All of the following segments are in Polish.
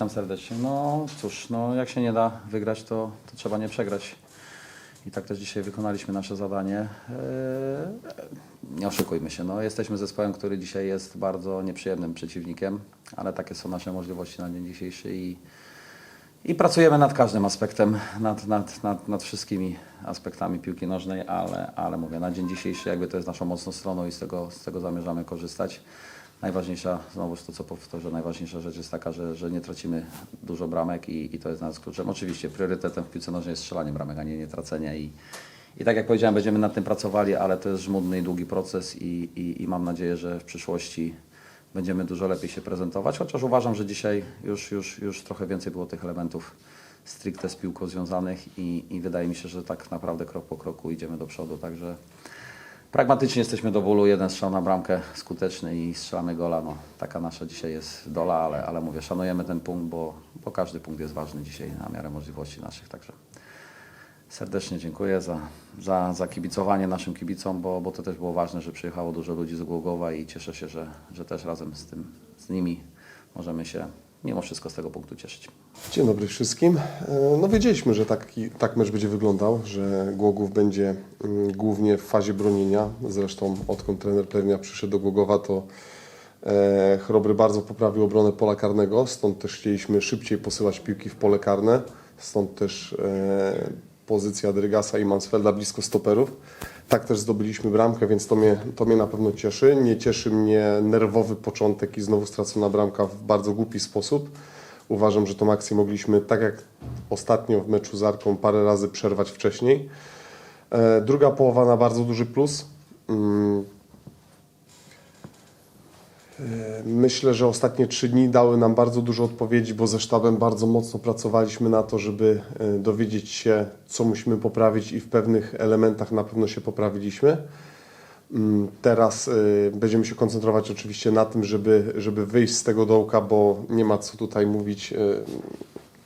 Witam serdecznie. No cóż, no jak się nie da wygrać, to, to trzeba nie przegrać. I tak też dzisiaj wykonaliśmy nasze zadanie. Eee, Nie oszukujmy się, no, jesteśmy zespołem, który dzisiaj jest bardzo nieprzyjemnym przeciwnikiem, ale takie są nasze możliwości na dzień dzisiejszy i, i pracujemy nad każdym aspektem, nad, nad, nad, nad wszystkimi aspektami piłki nożnej, ale, ale mówię, na dzień dzisiejszy jakby to jest naszą mocną stroną i z tego, z tego zamierzamy korzystać. Najważniejsza, znowuż to co powtórzę, najważniejsza rzecz jest taka, że, że nie tracimy dużo bramek i, i to jest nas kluczem. Oczywiście priorytetem w piłce nożnej jest strzelanie bramek, a nie, nie tracenie i, i tak jak powiedziałem, będziemy nad tym pracowali, ale to jest żmudny i długi proces i, i, i mam nadzieję, że w przyszłości będziemy dużo lepiej się prezentować, chociaż uważam, że dzisiaj już, już, już trochę więcej było tych elementów stricte z piłką związanych i, i wydaje mi się, że tak naprawdę krok po kroku idziemy do przodu, także pragmatycznie jesteśmy do bólu, jeden strzał na bramkę skuteczny i strzelamy gola, no taka nasza dzisiaj jest dola, ale, ale mówię, szanujemy ten punkt, bo, bo każdy punkt jest ważny dzisiaj na miarę możliwości naszych, także serdecznie dziękuję za, za, za kibicowanie naszym kibicom, bo, bo to też było ważne, że przyjechało dużo ludzi z Głogowa i cieszę się, że, że też razem z, tym, z nimi możemy się mimo wszystko z tego punktu cieszyć. Dzień dobry wszystkim. E, No wiedzieliśmy, że taki, tak mecz będzie wyglądał, że Głogów będzie mm, głównie w fazie bronienia. Zresztą odkąd trener Plewnia przyszedł do Głogowa, to e, Chrobry bardzo poprawił obronę pola karnego, stąd też chcieliśmy szybciej posyłać piłki w pole karne, stąd też e, pozycja Drygasa i Mansfelda blisko stoperów. Tak też zdobyliśmy bramkę, więc to mnie, to mnie na pewno cieszy. Nie cieszy mnie nerwowy początek i znowu stracona bramka w bardzo głupi sposób. Uważam, że tą akcję mogliśmy, tak jak ostatnio w meczu z Arką, parę razy przerwać wcześniej. E, Druga połowa na bardzo duży plus. E, Myślę, że ostatnie trzy dni dały nam bardzo dużo odpowiedzi, bo ze sztabem bardzo mocno pracowaliśmy na to, żeby e, dowiedzieć się, co musimy poprawić i w pewnych elementach na pewno się poprawiliśmy. Mm, Teraz y, będziemy się koncentrować oczywiście na tym, żeby, żeby wyjść z tego dołka, bo nie ma co tutaj mówić.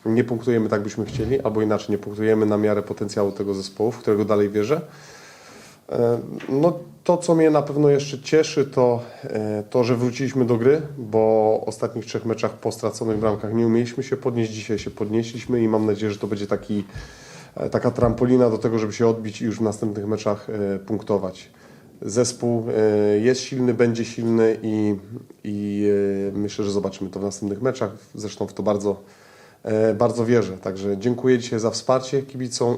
Nie punktujemy tak, byśmy chcieli, albo inaczej, nie punktujemy na miarę potencjału tego zespołu, w którego dalej wierzę. E, No, to, co mnie na pewno jeszcze cieszy, to e, to, że wróciliśmy do gry, bo w ostatnich trzech meczach po straconych bramkach nie umieliśmy się podnieść. Dzisiaj się podnieśliśmy i mam nadzieję, że to będzie taki, e, taka trampolina do tego, żeby się odbić i już w następnych meczach punktować. Zespół jest silny, będzie silny i, i myślę, że zobaczymy to w następnych meczach. Zresztą w to bardzo, bardzo wierzę. Także dziękuję dzisiaj za wsparcie kibicom.